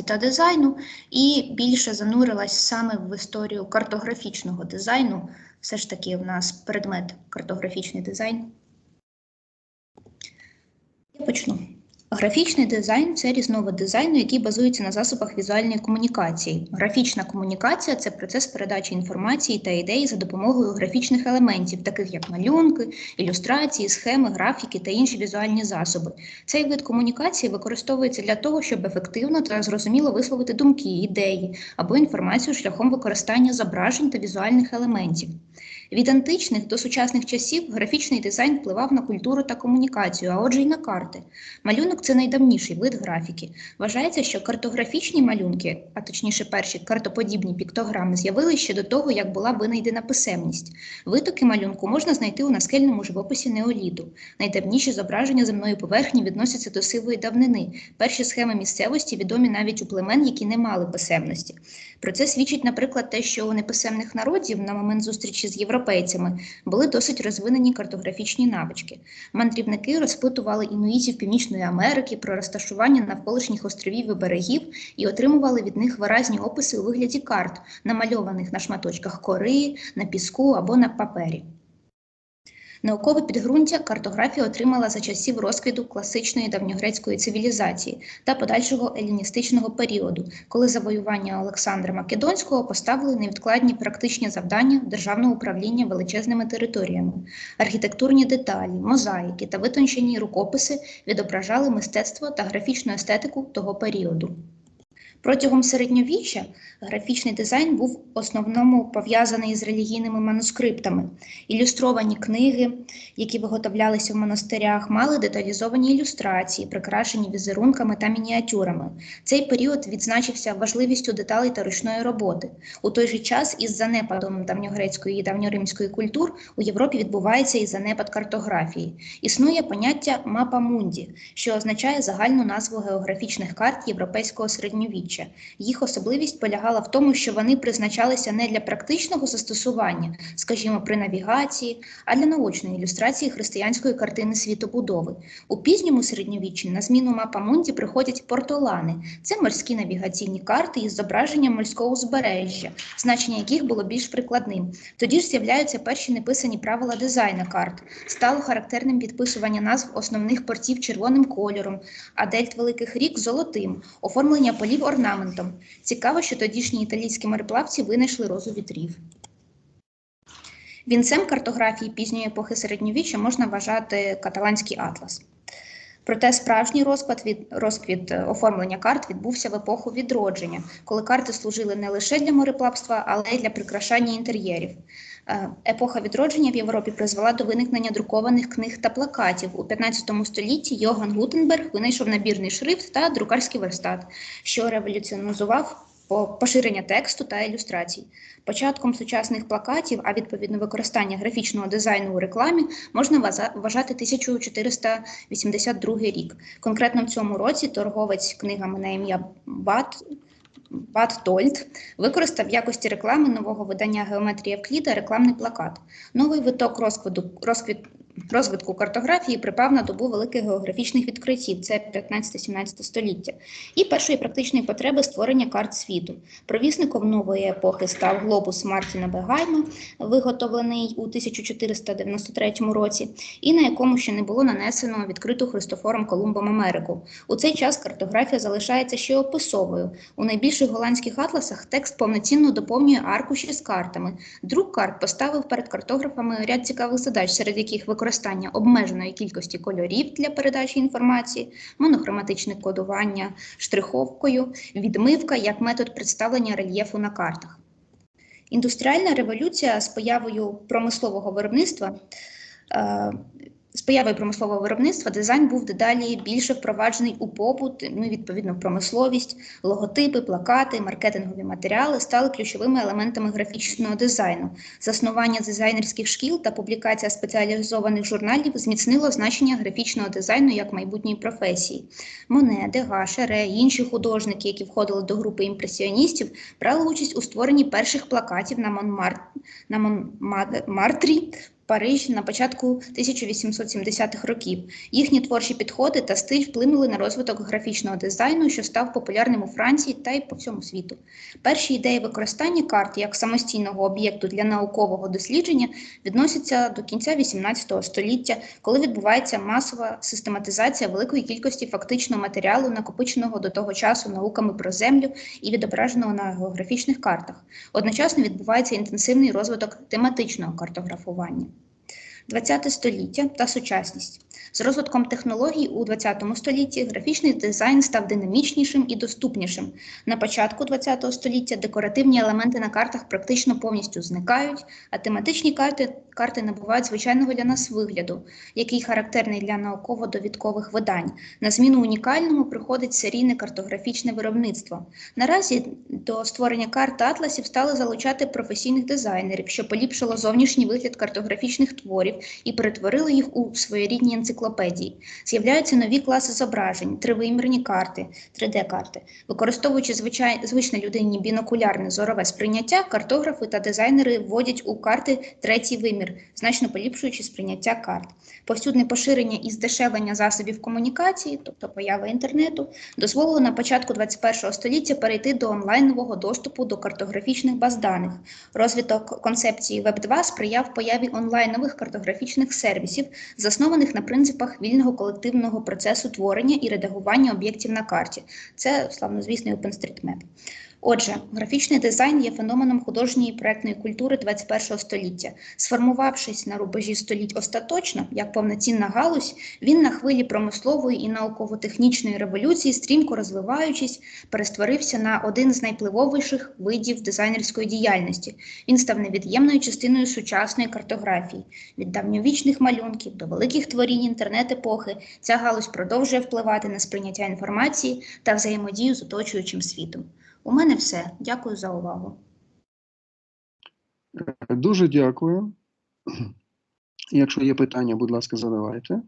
комунікації та дизайну і більше занурилась саме в історію картографічного дизайну. Все ж таки, в нас предмет картографічний дизайн. Я почну. Графічний дизайн це різновид дизайну, який базується на засобах візуальної комунікації. Графічна комунікація це процес передачі інформації та ідей за допомогою графічних елементів, таких як малюнки, ілюстрації, схеми, графіки та інші візуальні засоби. Цей вид комунікації використовується для того, щоб ефективно та зрозуміло висловити думки, ідеї або інформацію шляхом використання зображень та візуальних елементів. Від античних до сучасних часів графічний дизайн впливав на культуру та комунікацію, а отже й на карти. Малюнок це найдавніший вид графіки. Вважається, що картографічні малюнки, а точніше перші картоподібні піктограми, з'явилися ще до того, як була винайдена писемність. Витоки малюнку можна знайти у наскельному живописі неоліту. Найдавніші зображення земної поверхні відносяться до сивої давнини. Перші схеми місцевості відомі навіть у племен, які не мали писемності. Про це свідчить, наприклад, те, що у неписемних народів на момент зустрічі з європейцями були досить розвинені картографічні навички. Мандрівники розпитували інуїтів Північної Америки про розташування навколишніх островів і берегів і отримували від них виразні описи у вигляді карт, намальованих на шматочках кори, на піску або на папері. Наукове підґрунтя картографія отримала за часів розквіту класичної давньогрецької цивілізації та подальшого еліністичного періоду, коли завоювання Олександра Македонського поставили невідкладні практичні завдання державного управління величезними територіями. Архітектурні деталі, мозаїки та витончені рукописи відображали мистецтво та графічну естетику того періоду. Протягом середньовіччя графічний дизайн був в основному пов'язаний з релігійними манускриптами. Ілюстровані книги, які виготовлялися в монастирях, мали деталізовані ілюстрації, прикрашені візерунками та мініатюрами. Цей період відзначився важливістю деталей та ручної роботи. У той же час, із занепадом давньогрецької і давньоримської культур у Європі відбувається і занепад картографії. Існує поняття мапа мунді, що означає загальну назву географічних карт європейського середньовіччя середньовіччя. Їх особливість полягала в тому, що вони призначалися не для практичного застосування, скажімо, при навігації, а для наочної ілюстрації християнської картини світобудови. У пізньому середньовіччі на зміну мапа Мунді приходять портолани. Це морські навігаційні карти із зображенням морського узбережжя, значення яких було більш прикладним. Тоді ж з'являються перші неписані правила дизайну карт. Стало характерним підписування назв основних портів червоним кольором, а дельт великих рік золотим, оформлення полів орнаментом. Цікаво, що тодішні італійські мореплавці винайшли розу вітрів. Вінцем картографії пізньої епохи середньовіччя можна вважати каталанський атлас. Проте справжній розклад від розквіт оформлення карт відбувся в епоху відродження, коли карти служили не лише для мореплавства, але й для прикрашання інтер'єрів. Е, епоха відродження в Європі призвела до виникнення друкованих книг та плакатів. У 15 столітті Йоган Гутенберг винайшов набірний шрифт та друкарський верстат, що революціонізував поширення тексту та ілюстрацій. Початком сучасних плакатів, а відповідно використання графічного дизайну у рекламі, можна вважати 1482 рік. Конкретно в цьому році торговець книгами на ім'я Бат. Бат Тольт використав в якості реклами нового видання геометрії Евкліда рекламний плакат. Новий виток розкладу розквіт розвитку картографії припав на добу великих географічних відкриттів, це 15-17 століття, і першої практичної потреби створення карт світу. Провісником нової епохи став глобус Мартіна Бегайма, виготовлений у 1493 році, і на якому ще не було нанесено відкриту Христофором Колумбом Америку. У цей час картографія залишається ще описовою. У найбільших голландських атласах текст повноцінно доповнює аркуші з картами. Друк карт поставив перед картографами ряд цікавих задач, серед яких використання використання обмеженої кількості кольорів для передачі інформації, монохроматичне кодування штриховкою, відмивка як метод представлення рельєфу на картах. Індустріальна революція з появою промислового виробництва е, з появою промислового виробництва дизайн був дедалі більше впроваджений у побут, ну відповідно промисловість, логотипи, плакати, маркетингові матеріали стали ключовими елементами графічного дизайну. Заснування дизайнерських шкіл та публікація спеціалізованих журналів зміцнило значення графічного дизайну як майбутньої професії. Моне, Дега, Шере інші художники, які входили до групи імпресіоністів, брали участь у створенні перших плакатів на Монмартрі Парижі на початку 1870-х років. Їхні творчі підходи та стиль вплинули на розвиток графічного дизайну, що став популярним у Франції та й по всьому світу. Перші ідеї використання карт як самостійного об'єкту для наукового дослідження відносяться до кінця XVIII століття, коли відбувається масова систематизація великої кількості фактичного матеріалу, накопиченого до того часу науками про землю і відображеного на географічних картах. Одночасно відбувається інтенсивний розвиток тематичного картографування. ХХ століття та сучасність. З розвитком технологій у ХХ столітті графічний дизайн став динамічнішим і доступнішим. На початку ХХ століття декоративні елементи на картах практично повністю зникають, а тематичні карти, карти набувають звичайного для нас вигляду, який характерний для науково-довідкових видань. На зміну унікальному приходить серійне картографічне виробництво. Наразі до створення карт атласів стали залучати професійних дизайнерів, що поліпшило зовнішній вигляд картографічних творів і перетворили їх у своєрідні енциклопедії. З'являються нові класи зображень, тривимірні карти, 3D-карти. Використовуючи звичай... звичне людині бінокулярне зорове сприйняття, картографи та дизайнери вводять у карти третій вимір, значно поліпшуючи сприйняття карт. Повсюдне поширення і здешевлення засобів комунікації, тобто поява інтернету, дозволило на початку 21 століття перейти до онлайнового доступу до картографічних баз даних. Розвиток концепції Web 2 сприяв появі онлайнових картографічних сервісів, заснованих на принципах вільного колективного процесу творення і редагування об'єктів на карті. Це славнозвісний OpenStreetMap. Отже, графічний дизайн є феноменом художньої проектної культури 21 століття. Сформувавшись на рубежі століть остаточно, як повноцінна галузь, він на хвилі промислової і науково-технічної революції, стрімко розвиваючись, перестворився на один з найпливовіших видів дизайнерської діяльності. Він став невід'ємною частиною сучасної картографії. Від давньовічних малюнків до великих творінь інтернет-епохи ця галузь продовжує впливати на сприйняття інформації та взаємодію з оточуючим світом. У мене все. Дякую за увагу. Дуже дякую. Якщо є питання, будь ласка, задавайте.